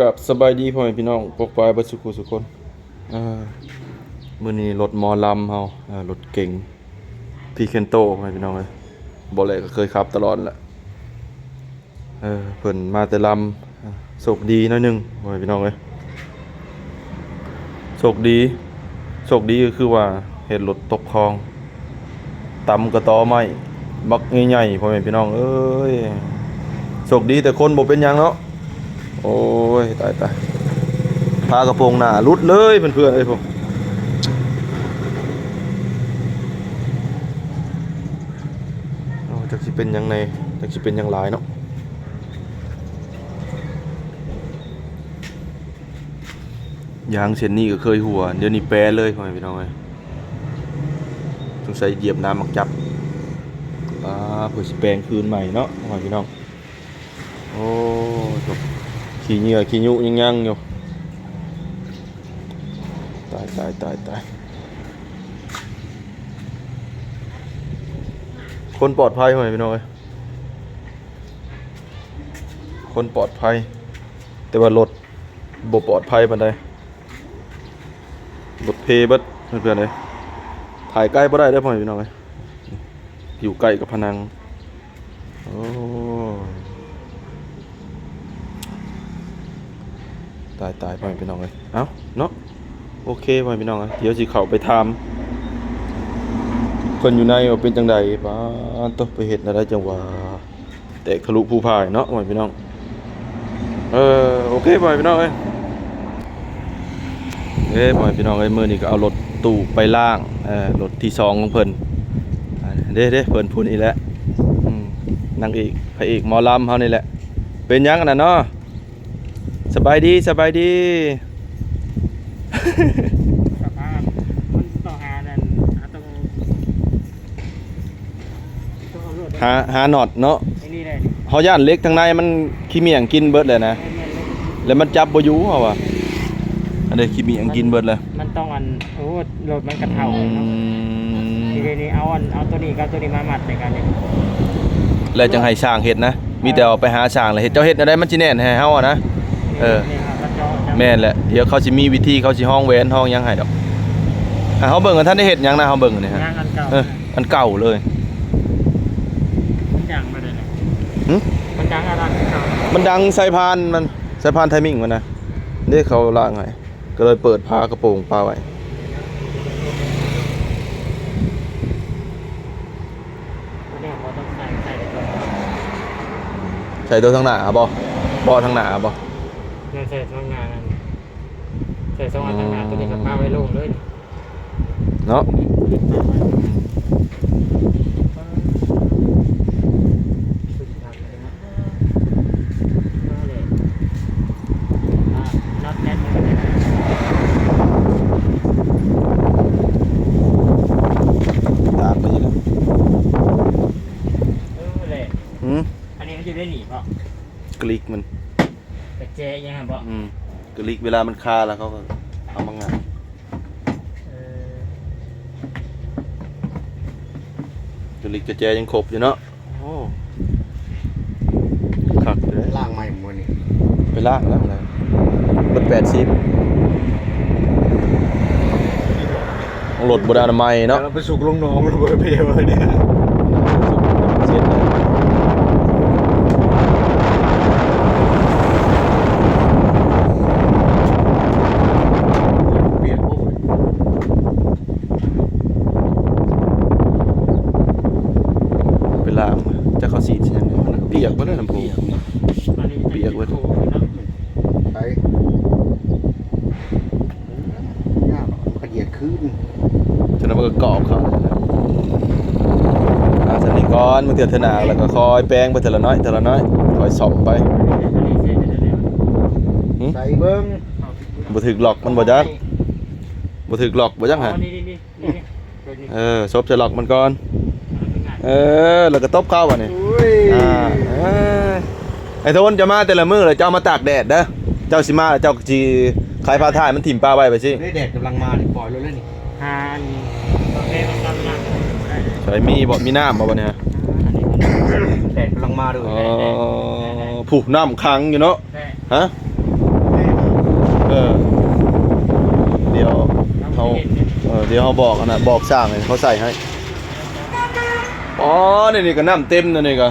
กับสบายดีพ่อแม่พี่น้องปกปลายเบัสุขุสุคนอ่ามื้อนี้รถมอลำเฮารถเก่งพีเคนโตพ่อแม่พี่น้องเอ้ยบ่เลยก็เคยขับตลอดแหละเออเพิ่นมาแต่ลำโชคดีน้อยหนึงพ่อแม่พี่น้องเอ้ยโชคดีโชคดีก็คือว่าเห็นรถตกคลองตำกระตอไม้บักใหญ่ๆพ่อแม่พี่น้องเอ้ยโชคดีแต่คนบ่เป็นยังเนาะ โอ้ยตายตายพากระโปรงหน้ารุดเลยเพื่อนๆเอ้ยผมโอ้จักสิเป็นยังไงจักสิเป็นยังหลายเนาะยางเส้นนี้ก็เคยหัว เดี๋ยวนี้แปรเลยพ่อแม่พี่น้องเอ้ยสงสัยเหยียบน้ำมักจับอ่าเพื่อสิแปลงคืนใหม่เนาะพ่อแม่พี่น้อง โอ้จบ ขี้เหงื่อขี้ยุยังยังอยู่ตายตายตายตายคนปลอดภัยไหมพี่น้อยคนปลอดภัย แต่ว่ารถบ่ปลอดภัยปานใดรถเพเบัดเพื่อนๆเลยถ่ายใกล้บ่ได้เด้พ่อพี่น้อยอยู่ใกล้กับพนังโอ้ ตายตายพ่อพี่น้องเลยเอ้าเนาะโอเคพ่อพี่น้องเอ้ยเดี๋ยวสิเข้าไปถามเพิ่นอยู่ในว่าเป็นจังใดป้าต้องไปเฮ็ดอะไรจังว่าแตกทะลุผู้พายเนาะพ่อพี่น้องเออโอเคพ่อพี่น้องเอ้ยเอ้ยพ่อแม่พี่น้องเอ้ยมื้อนี้ก็เอารถตู้ไปล่างเออรถที่สองของเพิ่นเด้เด้เพิ่นพูดอีกแล้วอืมนางเอกพระเอกหมอลำเฮานี่แหละ เป็นยังกันนะเนาะ สบายดีสบายดีสภาพมันต้องหานั่นหาต้องต้องเอารถหาหาหนอดเนาะไอ้นี่เลยเฮาย่านเล็กทางในมันขี้เมียงกินเบิดเลยนะ ไอ้เนี่ยเลยแล้วมันจับบ่อยู่เฮาว่ะอันนี้ขี้เมียงกินเบิดเลยมันต้องอันโอ้รถมันกระเทาอืเนาะมทีนี้เอาอันเอาตัวนี้กับตัวนี้มามัดใส่กันเนี่ยแล้วจังให้สร้างเฮ็ดนะ มีแต่เอาไปหาสร้างแล้วเฮ็ดเจ้าเฮ็ดได้มันสิแน่นให้เฮาอะนะ เออนี่ครับกระเจาะจับแม่นแหละ เดี๋ยวเขาสิมีวิธีเขาสิห้องแหวนห้องหยังให้ดอกอะเฮาเบิ่งกันท่านได้เฮ็ดหยังนะเฮาเบิ่งอันนี่ฮะงานอันเก่าเอออันเก่าเลยมันจังมาเลยเนี่ยหึมันจังอะไรเก่ามันดังสายพานมันสายพานไทมิ่งมันนะนี่เขาล่างไงก็เลยเปิดพากระโปรงปลาไว้เนี่ยเขาต้องใส่ใส่ในตัวใส่ตัวทางหน้าบ่บ่ทางหน้าบ่เนี่ยใส่สองงานนั่นใส่สองอันทางหน้าตัวนี้กับป้าไว้ลงเลยเนาะตากไปนี่แหละหืมอันนี้เขาจะได้หนีเพราะกลิกมัน กระเจยังไงบอกอืมกลิกเวลามันคาแล้วเขาก็เอามางานกลิกกระแจยังครบอยู่เนาะโอ้คักเลยล่างใหม่หมดนี่ไปล่างแล้วอะไรรถแปดสิบหลดบไดานามัยเนาะเราไปสุกลงหน้องมันเบอร์เพย์เลยเนี่ย เสียดาย เปลี่ยนปุ๊บ ไปล่างจะเขาสีดใช่ไหมเปียกบ่ได้น้ำพุ เปียกเว้ย ไปยาก ขยียดขึ้นฉะนั้นมันก็กรอบเขาอาสนิกรมันเถื่อนเถนาแล้วก็คอยแป้งไปแต่ละน้อยแต่ละน้อยคอยสอบไปหึใส่เบิ้งบ่ถึกหลอกมันบ่จักบ่ถึกหลอกบ่จักหะนี่นี่นี่นี่นี่เออซบจะหลอกมันก่อนเออแล้วก็ตบเข้าบ่นี่อุ้ยอ่าเอ้ยไอ้โทนจะมาแต่ละมื้อเลยเจ้ามาตากแดดเด้อเจ้าสิมาแล้วเจ้าก็สิ ขายผ้าถ่ายมันถิ่มปลาไว้ไปสิได้แดดกำลังมานี่ปล่อยเลยเลยนี่ฮานโอเคมันกำลังได้เลยใส่มีบ่มีน้ำบ่บ่เนี่ย อันนี้มันแดดกำลังมาเลยอ๋อผูกน้ำขังอยู่เนาะ ได้ฮะ เออ เดี๋ยวเขาเออเดี๋ยวเขาบอกอันนะบอกสร้างเลยเขาใส่ให้ อ๋อ นี่นี่ก็น้ำเต็มนะนี่ก็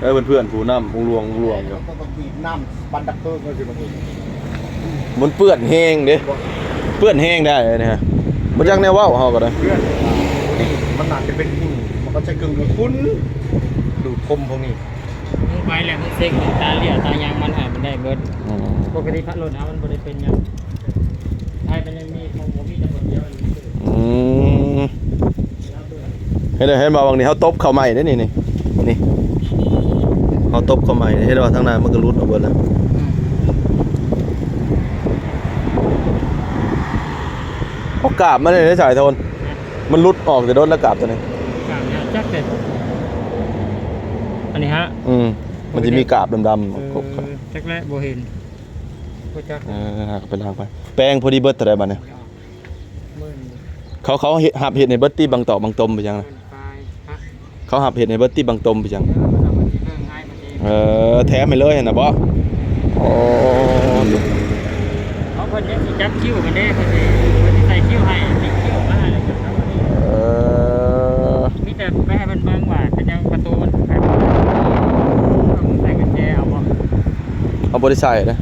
เอ้ยเพื่อนๆผู้น้ำพงลวงพงลวงอยู่ต้องบีบน้ำบันดักเตอร์ก็คือมันมันเปื้อนแห้งเด้เปื้อนแห้งได้เลยนะฮะมันจังแนวเว้าเฮาก็ได้เพื่อนนี่มันอาจจะเป็นฝุ่นมันก็จะกึ่งดูดฝุ่นดูดคมพวกนี้มึงไปแหละมึงเซ็กตาเหลี่ยตายางมันหายมันได้เบิดอืมปกติพัดรถเอามันบ่ได้เป็นหยังไทยมันยังมีของผมมีแต่คนเดียวนี่อืมเห็นไหมเห็นบ่บางนี่เขาตบเข้าใหม่ได้นี่นี่นี่ เขาตบเข้าใหม่เห็นว่าทางหน้ามันก็รุดออกเบิดแล้วเอากาบมันเลยได้สายโทนมันรุดออกแต่โดนแล้วกาบตัวนี้กลางเนี่ยจักเด็ดอันนี้ฮะ อืมมันจะมีกาบดำเอๆกบเข้าอจักแรกบ่เห็นบ่จักเออหากไปล้างไป แป้งพอดีเบิดเท่าไหร่บัดเนี่ยหมื่นเขาเขาเฮ็ดหับเห็ดในเบิดตี้บางตอกบางตมไปจังหนะมื่นปลายฮะเขาหับเห็ดในเบิดตี้บางตมไปจัง เออแถมไปเลยเห็นนะบ่โอ้เขาเพิ่นยังสิจับคิ้วกันเด้เพิ่นสิเพิ่นสิใส่คิ้วให้ติดคิ้วมาแล้วก็ทำอันนี้เออมีแต่ไปให้มันเบิ่งว่าเป็นยังประตูมันใครมึงใส่กุญแจเอาบ่เอาบริษัทนะ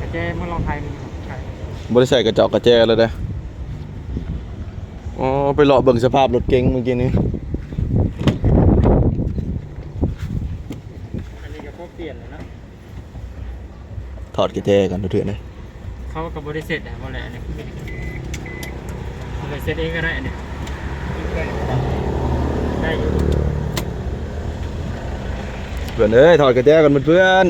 กุญแจมึงลองใครมึงใครบริษัทกระจอกกระแจเลยนะอ๋อไปเลาะเบิ่งสภาพรถเก๋งเมื่อกี้นี้อันนี้ก็พวกเปลี่ยนเลยนะ ถอดกระแจกันเถื่อนเลยเขากับบริษัทนะบ่แหละอันนี้บริษัทเองก็ได้อันนี้ได้อยู่เพื่อนเอ้ยถอดกระแจกันเพื่อน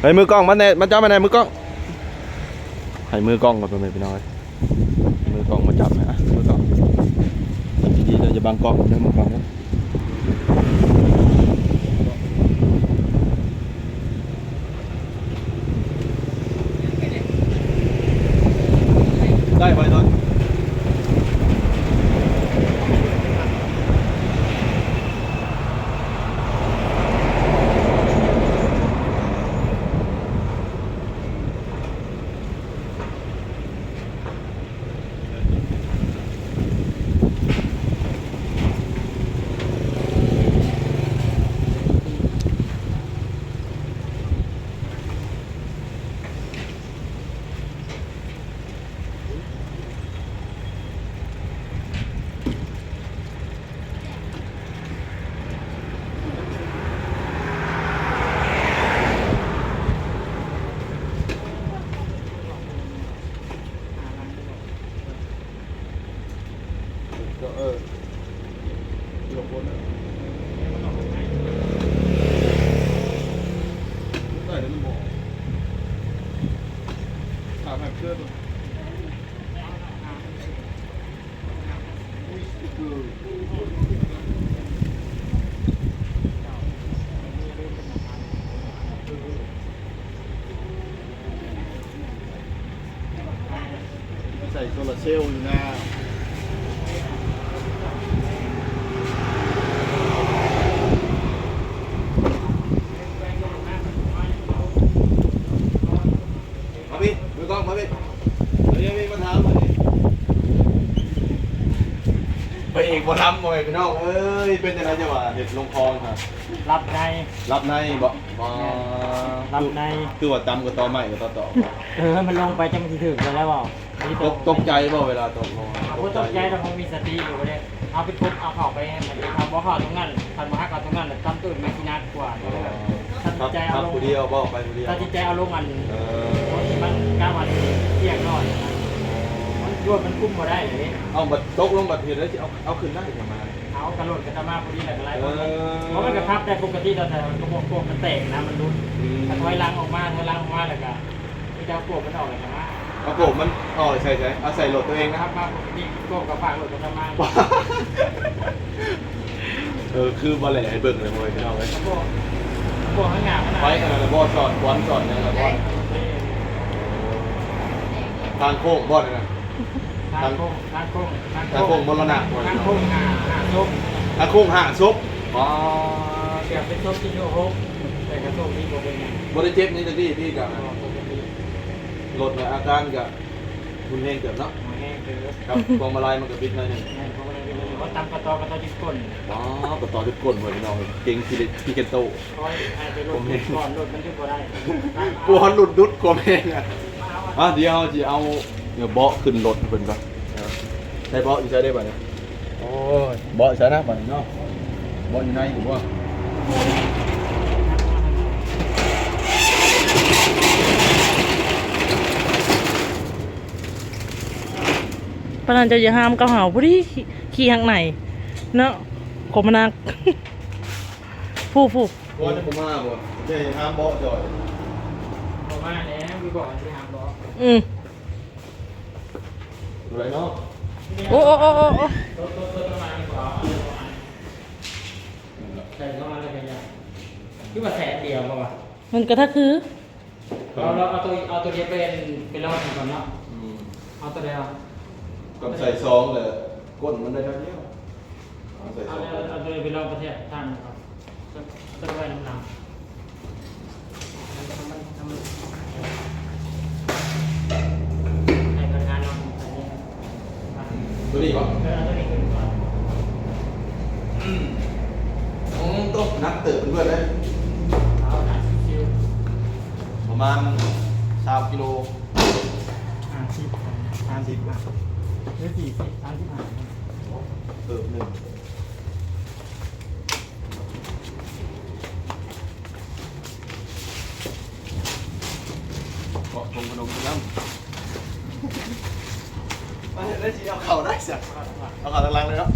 เฮ้ยมือกล้องมาแน่มาจับมาแน่มือกล้องให้มือกล้องก่อนเพื่อนพี่น้อยมือกล้องมาจับนะอะมือกล้องจับดีๆเราจะบังกล้องเด้อมือกล้องเด้ อไเดี๋ยวคนอะได้เดี๋ยวมันบอกถามแบบเพื่อนใส่โซลาเซลล์อยู่นะ มาพี่มือกล้องมาพี่เดี๋ยวมีมาถามมาดิไปเอก บ่ทำบ่ไอ้พี่น้องเอ้ยเป็นยังไงจะว่าเห็ดลงคลองค่ะรับใน รับในบ่บ่รับใน คือว่าตำกับตอใหม่กับตอต่อเออ มันลงไปจะมันสิถึงกันแล้วเปล่าตกตกใจบ่เวลาตกลงโอ้ตกใจแต่คงมีสติอยู่เลยเอาไปทุบเอาเข้าไปให้มันทำบ่เข้าตรงนั้นทันบ่ฮักเอาตรงนั้นแล้วทำตื่นมีที่นักกว่าตัดครับใจคเอารับลงผู้เดียวบ่ไปผู้เดียวตัดใจเอาลงมันเอมันกล้าวันเที่ยงนอน มันรวดมันคุ้มมาได้เลยอเอาบัดตกลงบัดเห็นแล้วสิเอาเอาขึ้นได้ทำไมเอากระโดดกระตามาพอดีแหละอะไรเออเพราะมันกระพับได้ปกติแต่มันกระบอกพวกมันแตกนะมันรุดถ้าถอยหลังออกมาถอยหลังออกมาแล้วก็ที่จะปวดมันออกเลยนะเอาผมมันอ๋อใช่ใช่เอาใส่โหลดตัวเองนะนะคครัรับบมาปกติโกกับฝากหลุดกระตามาเออคือบ่แหล่ให้เบิ่งเลยพ่อพี่น้องเอ้ยกระบอกกระบอกข้างหน้ามันไปขนาดนั้นบ่สอนบอลสอนยังไงบ่ทางโค้งบ่เนี่ยนะ ทางโค้งทางโค้งทางโค้งมรณะทางโค้งหาหาซุกทางโค้งห่างซุบอ๋อเดี๋ยวเป็นโชคที่โยกแต่กระโชคที่โบเป็นยังบริเจ็บนี่ตะกี้พี่กับก็ปกติรถเนี่ยอาการกับคุณเองเกิดเนาะมาแห้งคือกับพวงมาลัยมันกับบิดหน่อยหนึงแม่เขาเลยว่าตำกระตอกระตอที่ก้นว้าวก็ต่อทุกคนเหมือนพี่น้องเก่งพี่พี่เกนโตคอยให้ไปรถก่อนรถมันยึดบ่ได้กลัวหลุดดุดกลัวแม่งอะอะเดี๋ยวจะเอา เดี๋ยวเบาะขึ้นรถให้เพิ่นก่อนใช้เบาะอยู่ใช้ได้ป่ะเนี่ยโอ้ยเบาะใช้นะป่ะเนาะเบาะอยู่ในผมว่าปานนันจะอย่าห้ามเกาเหาผู้ที่ขี่ทางไหนเนาะขมนักผู้ผู้เบาะจะผมมาบ่เดี๋ยวห้ามเบาะจอยบอกว่าแล้วมีบอกที่หางบอกอืม ดูไรเนาะโอ้โอ้โอ้โอ้โอ้รถรถรถประมาณนี้ก่อนใส่เข้ามาเลยกันยังคือว่าแสนเดียวป่ะวะมันก็ถ้าคือเราเราเอาตัวเอาตัวเดียวเป็นเป็นรอดก่อนเนาะอืมเอาตัวเดียวกับใส่ซองเลยก้นมันได้เท่านี้เอาใส่ซเอาองเอาเอาตัวเดียวเป็นรอบประเทศท่านก่อนตัวไว้น้ำหนักให้พนักงานลองอันนี้ ตัวนี้ป่ะเออเอาตัวนี้ขึ้นก่อนอืมอืมต้มนักเติบเพื่อนเลยเอาหนักชิวประมาณสามกิโลๆห้าสิบห้าสิบห้าหรือสี่สิบสามสิบห้าเติบหนึ่งเกาะตรงขนมน้ำมาเห็นได้สิ เอาเข่าด้สิเอาขาลังๆเลยเนาะ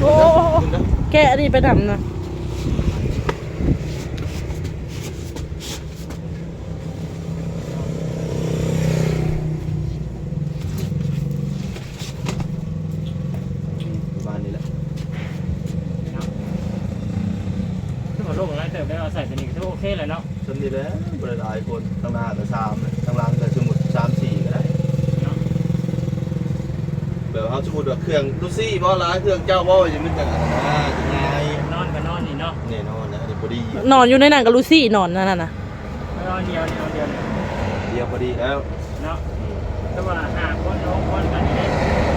โอ้โอ้โอ้แกะอันนี้ไปทำนะ ประมาณนี้แหละ คือว่าโลกอะไรเติบได้เอาใส่ตัวนี้ก็โอเคเลยเนาะสำนีแล้วบริหลายคนข้างหน้าก็สามเลยข้างหล่างก็สมมุดสามสี่ก็ได้เนาะแบบเขาสมมุดว่าเครื่องลูซี่บ่ร้ายเครื่องเจ้าบ่จะมันจังอะไรนะยังไงนอนก็นอนนี่เนาะแน่นอนนะเดี๋ยวพอดีนอนอยู่ในนั้นกับลูซี่นอนนั่นน่ะนะไม่นอนเดียวเดียวเดียวเนี่ยเดียวพอดีแล้วเนาะแต่ว่าหาคนน้องคนกันนี่ได้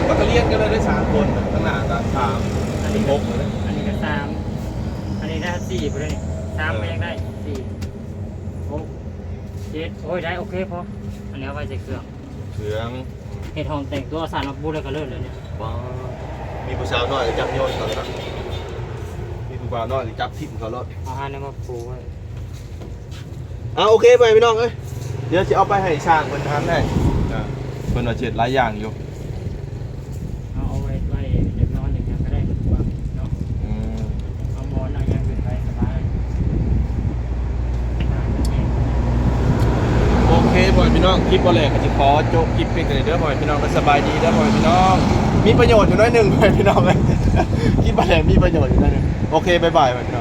มันก็เรียนกันเลยได้สามคนข้างหน้าก็สามอันนี้หก็กเลยอันนี้ก็สาม อันนี้ได้สี่ไปเลยสามไปยังได้สี่หกเจ็ดโอ้ยได้โอเคพออันนี้เอาไว้ใส่เครื่องเครื่องเห็ดหอมแต่งตัวสารมาบูแล้วก็เลิศเลยเนี่ยว้าวมีผู้สาวน้อยก็จับโยนเขาแล้วนะมีผู้บ่าวน้อยก็จับทิ่มเขาแล้วเอาห้าเนี่ยมาปูไว้อ่าโอเคไปพี่น้องเอ้ยเดี๋ยวจะเอาไปให้ช่างเพิ่นทำได้อ่าเพิ่นว่าเจ็ดหลายอย่างอยู่ เอาเอาไว้ไว้เด็กนอนอย่างเงี้ยก็ได้วางเนาะ อืม เอาหมอนเอาอย่างอื่นไปสบาย โอเคบ่อยพี่น้อง คลิปบ่แรกก็สิขอจบคลิปเพียงแค่นี้เด้อพ่อยพี่น้องก็สบายดีเด้อพ่อยพี่น้อง มีประโยชน์อยู่น้อยหนึ่งพ่อยพี่น้องเลยคลิปบ่แรกมีประโยชน์อยู่น้อยหนึงโอเคบ๊ายบายพ่อพี่น้อง